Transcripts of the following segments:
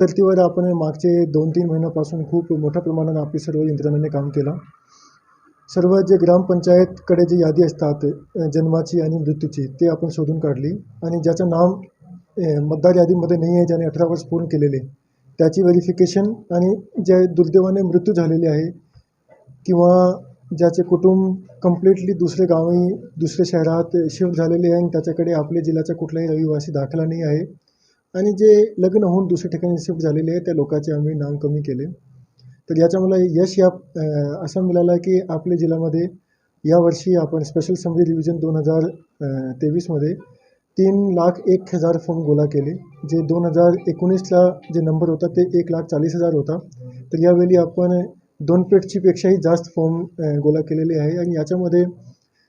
धर्तीवर आपण मागचे दोन तीन महिन्यापासून खूप मोठ्या प्रमाणात आपली सर्व यंत्रणांनी काम केलं. सर्व जे ग्रामपंचायतकडे जी यादी असतात जन्माची आणि मृत्यूची ते आपण शोधून काढली. आणि ज्याचं नाम मतदार यादीमध्ये नाही आहे ज्याने अठरा वर्ष पूर्ण केलेले त्याची व्हेरिफिकेशन आणि ज्या दुर्दैवाने मृत्यू झालेले आहे किंवा ज्याचे कुटुंब कम्प्लिटली दुसरे गावी दुसऱ्या शहरात शिफ्ट झालेले आहे आणि त्याच्याकडे आपल्या जिल्ह्याचा कुठलाही रहिवासी दाखला नाही आहे आणि जे लग्न होऊन दुसऱ्या ठिकाणी शिफ्ट झालेले आहे त्या लोकांचे आम्ही नाम कमी केले. तर याच्या मला यश या असं मिळालं की आपल्या जिल्ह्यामध्ये यावर्षी आपण स्पेशल समरी रिव्हिजन दोन हजार तेवीसमध्ये तीन लाख एक हजार फॉर्म गोळा केले. जे दोन हजार एकोणीसला जे नंबर होता ते एक लाख चाळीस हजार होता. तर यावेळी आपण दोन पेठचीपेक्षाही जास्त फॉर्म गोळा केलेले आहे. आणि याच्यामध्ये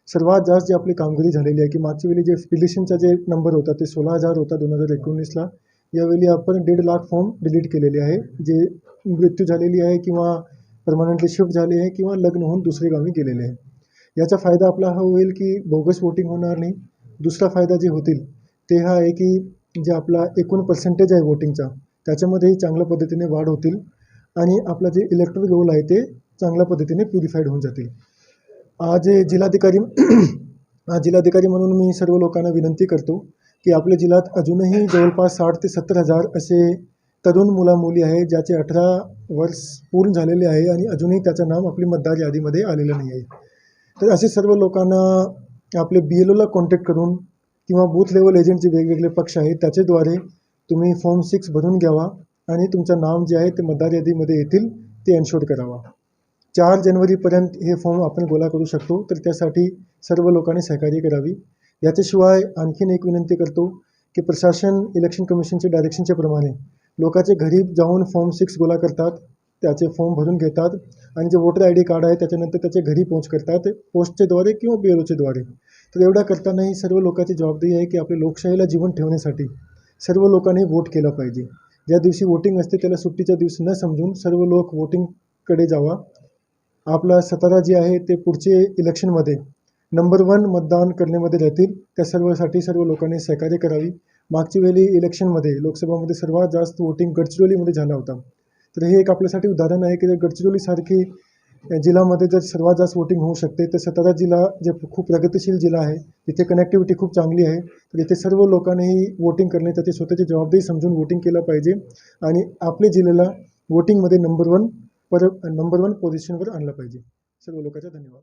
सर्वात जास्त जी आपली कामगिरी झालेली आहे की मागच्या वेळी जे डिलिशनचा जे नंबर होता ते सोळा हजार होता दोन हजार एकोणीसला. यावेळी आपण दीड लाख फॉर्म डिलीट केलेले आहे. जे मृत्यू झालेली आहे किंवा परमनंटली शिफ्ट झाले आहे किंवा लग्न होऊन दुसरे गावी गेलेले आहे. याचा फायदा आपला हा होईल की बोगस वोटिंग होणार नाही. दुसरा फायदा जे होतील ते हा आहे की जे आपला एकूण पर्सेंटेज आहे वोटिंगचा त्याच्यामध्येही चांगल्या पद्धतीने वाढ होतील आणि आपला जे इलेक्ट्रल रोल आहे ते चांगल्या पद्धतीने प्युरिफाईड होऊन जातील. आज जिल्हाधिकारी आज जिल्हाधिकारी म्हणून मी सर्व लोकांना विनंती करतो की आपल्या जिल्ह्यात अजूनही जवळपास साठ ते सत्तर हजार असे तरुण मुला मुली आहे ज्याचे अठरा वर्ष पूर्ण झालेले आहे आणि अजूनही त्याचं नाम आपली मतदार यादीमध्ये आलेलं नाही आहे. तर असे सर्व लोकांना आपले बी एल ओला कॉन्टॅक्ट करून किंवा बूथ लेवल एजंटचे वेगवेगळे पक्ष आहेत त्याच्याद्वारे तुम्ही फॉर्म सिक्स भरून घ्यावा आणि तुमचं नाव जे आहे ते मतदार यादीमध्ये येतील ते एन्शोर करावा. चार जानेवारीपर्यंत हे फॉर्म आपण गोळा करू शकतो. तर त्यासाठी सर्व लोकांनी सहकार्य करावी. याच्याशिवाय आणखीन एक विनंती करतो की प्रशासन इलेक्शन कमिशनच्या डायरेक्शनच्या प्रमाणे लोकांचे घरी जाऊन फॉर्म सिक्स गोळा करतात. त्याचे फॉर्म भरून घेतात. आणि जे वोटर आय डी कार्ड आहे त्याच्यानंतर त्याच्या घरी पोच करतात. पोस्टच्याद्वारे किंवा बी एल ओच्याद्वारे तर एवढा करतानाही सर्व लोकांची जबाबदारी आहे की आपल्या लोकशाहीला जीवन ठेवण्यासाठी सर्व लोकांनी वोट केला पाहिजे. ज्या दिवशी वोटिंग असते त्याला सुट्टीचा दिवस न समजून सर्व लोक वोटिंगकडे जावा. आपला सातारा जे आहे ते पुढचे इलेक्शनमध्ये नंबर वन मतदान करण्यामध्ये राहतील. त्या सर्वसाठी सर्व लोकांनी सहकार्य करावी. मागच्या वेळी इलेक्शनमध्ये लोकसभामध्ये सर्वात जास्त वोटिंग गडचिरोलीमध्ये झाला होता. तर हे एक आपल्यासाठी उदाहरण आहे की जर गडचिरोलीसारखी जिल्ह्यामध्ये जर सर्वात जास्त वोटिंग होऊ शकते तर सातारा जिल्हा जे खूप प्रगतिशील जिल्हा आहे तिथे कनेक्टिव्हिटी खूप चांगली आहे. तर इथे सर्व लोकांनीही वोटिंग करणे त्याची स्वतःची जबाबदारी समजून वोटिंग केलं पाहिजे. आणि आपल्या जिल्ह्याला वोटिंगमध्ये नंबर वन पर नंबर वन पोझिशनवर आणलं पाहिजे. सर्व लोकांचा धन्यवाद.